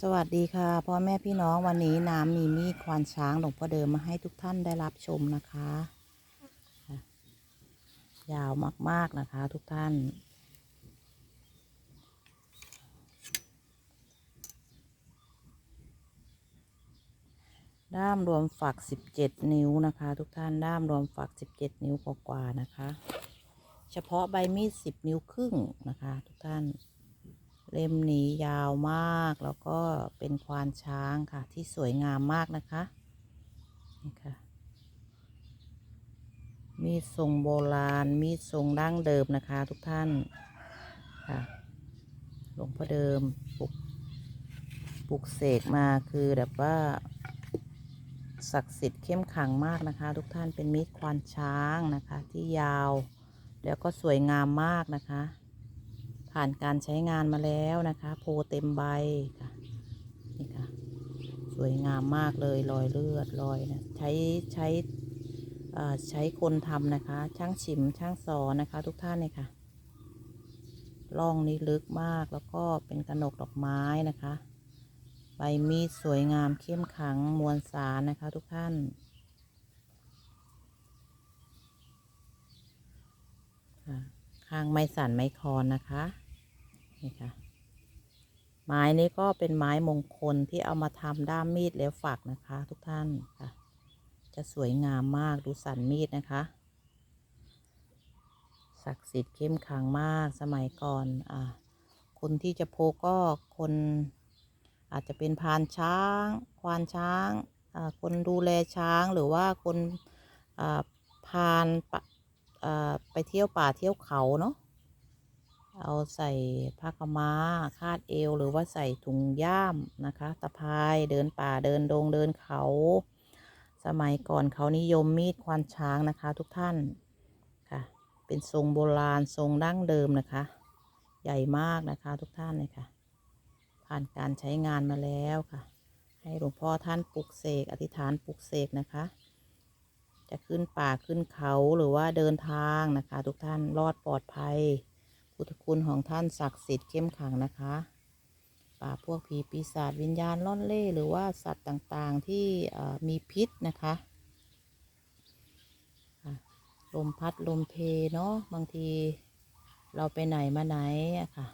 สวัสดีค่ะพ่อแม่พี่น้องวันนี้น้ำมีมีดควานช้างหลวงพ่อเดิมมาให้ทุกท่านได้รับชมนะคะ ยาวมากๆนะคะทุกท่าน ด้ามรวมฝัก 17 นิ้วนะคะ ทุกท่านด้ามรวมฝัก 17 นิ้วกว่าๆนะคะ เฉพาะใบมีด 10 นิ้วครึ่งนะคะ ทุกท่าน เล่มนี้ยาวมากแล้วก็เป็นควานช้างค่ะ ที่สวยงามมากนะคะนี่ค่ะมีทรงโบราณ มีทรงดั้งเดิมนะคะ ทุกท่านค่ะหลวงพ่อเดิมปลุกปลุกเสกมาคือแบบว่าศักดิ์สิทธิ์เข้มขังมากนะคะ ทุกท่านเป็นมีดควานช้างนะคะ ที่ยาว แล้วก็สวยงามมากนะคะ ผ่านการใช้งานมาแล้วนะคะ โพเต็มใบค่ะนี่ค่ะ สวยงามมากเลยรอยเลือดรอยนะใช้ใช้ใช้คนทำนะคะ ช่างฉิมช่างสอนนะคะ ทุกท่านเลยค่ะร่องนี้ลึกมากแล้วก็เป็นกระหนกดอกไม้นะคะ ใบมีดสวยงามเข้มขังมวลสารนะคะ ทุกท่านค่ะข้างไม้สันไม้คอนนะคะ นี่ค่ะ ไม้นี้ก็เป็นไม้มงคลที่เอามาทำด้ามมีดแล้วฝักนะคะ ทุกท่านค่ะ จะสวยงามมากดูสันมีดนะคะ ศักดิ์สิทธิ์เข้มขลังมากสมัยก่อนอ่าคนที่จะโพกก็คนอาจจะเป็นพานช้าง ควานช้างอ่าคนดูแลช้างหรือว่าคนอ่าพานปะไปเที่ยวป่าเที่ยวเขาเนาะ เอาใส่ผ้าขาวม้าคาดเอว หรือว่าใส่ถุงย่ามนะคะตะพายเดินป่าเดินดงเดินเขา สมัยก่อนเขานิยมมีดควานช้างนะคะ ทุกท่านค่ะ เป็นทรงโบราณทรงดั้งเดิมนะคะ ใหญ่มากนะคะทุกท่านเลยค่ะ ผ่านการใช้งานมาแล้วค่ะ ให้หลวงพ่อท่านปลุกเสกอธิษฐานปลุกเสกนะคะ จะขึ้นป่าขึ้นเขาหรือว่าเดินทางนะคะ ทุกท่านรอดปลอดภัย พุทธคุณของท่านศักดิ์สิทธิ์เข้มขังนะคะ ป่าพวกผีปีศาจวิญญาณล่อนเล่หรือว่าสัตว์ต่างๆที่มีพิษนะคะลมพัดลมเพเนาะบางทีเราไปไหนมาไหนอะค่ะ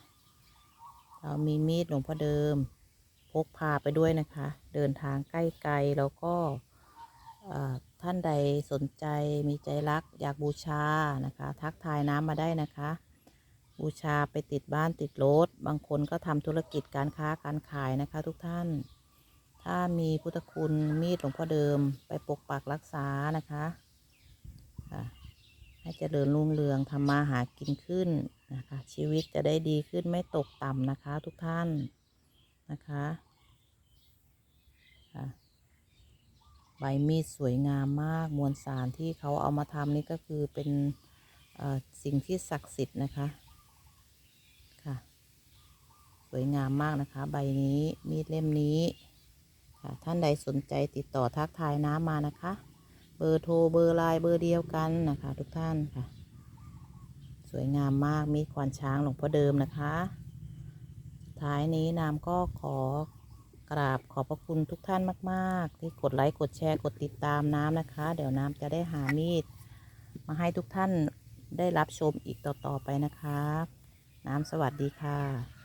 เรามีมีดหลวงพ่อเดิม พกพาไปด้วยนะคะ เดินทางใกล้ไกลแล้วก็ท่านใดสนใจมีใจรักอยากบูชานะคะ ทักทายน้ำมาได้นะคะ บูชาไปติดบ้านติดรถ บางคนก็ทำธุรกิจการค้าการขายนะคะทุกท่าน ถ้ามีพุทธคุณมีดหลวงพ่อเดิมไปปกปักรักษานะคะให้เจริญรุ่งเรืองทำมาหากินขึ้นนะคะ ชีวิตจะได้ดีขึ้นไม่ตกต่ำนะคะ ทุกท่านนะคะใบมีดสวยงามมากมวลสารที่เขาเอามาทำนี่ก็คือเป็นสิ่งที่ศักดิ์สิทธิ์นะคะ สวยงามมากนะคะ ใบนี้มีดเล่มนี้ค่ะท่านใดสนใจติดต่อทักทายน้ำมานะคะ เบอร์โทรเบอร์ไลน์เบอร์เดียวกันนะคะ ทุกท่านค่ะ สวยงามมากมีดควานช้างหลวงพ่อเดิมนะคะ ท้ายนี้นามก็ขอกราบขอบพระคุณทุกท่านมาก ๆ ที่กดไลค์กดแชร์กดติดตามน้ำนะคะ เดี๋ยวน้ำจะได้หามีด มาให้ทุกท่านได้รับชมอีกต่อ ๆ ไปนะคะ น้ำสวัสดีค่ะ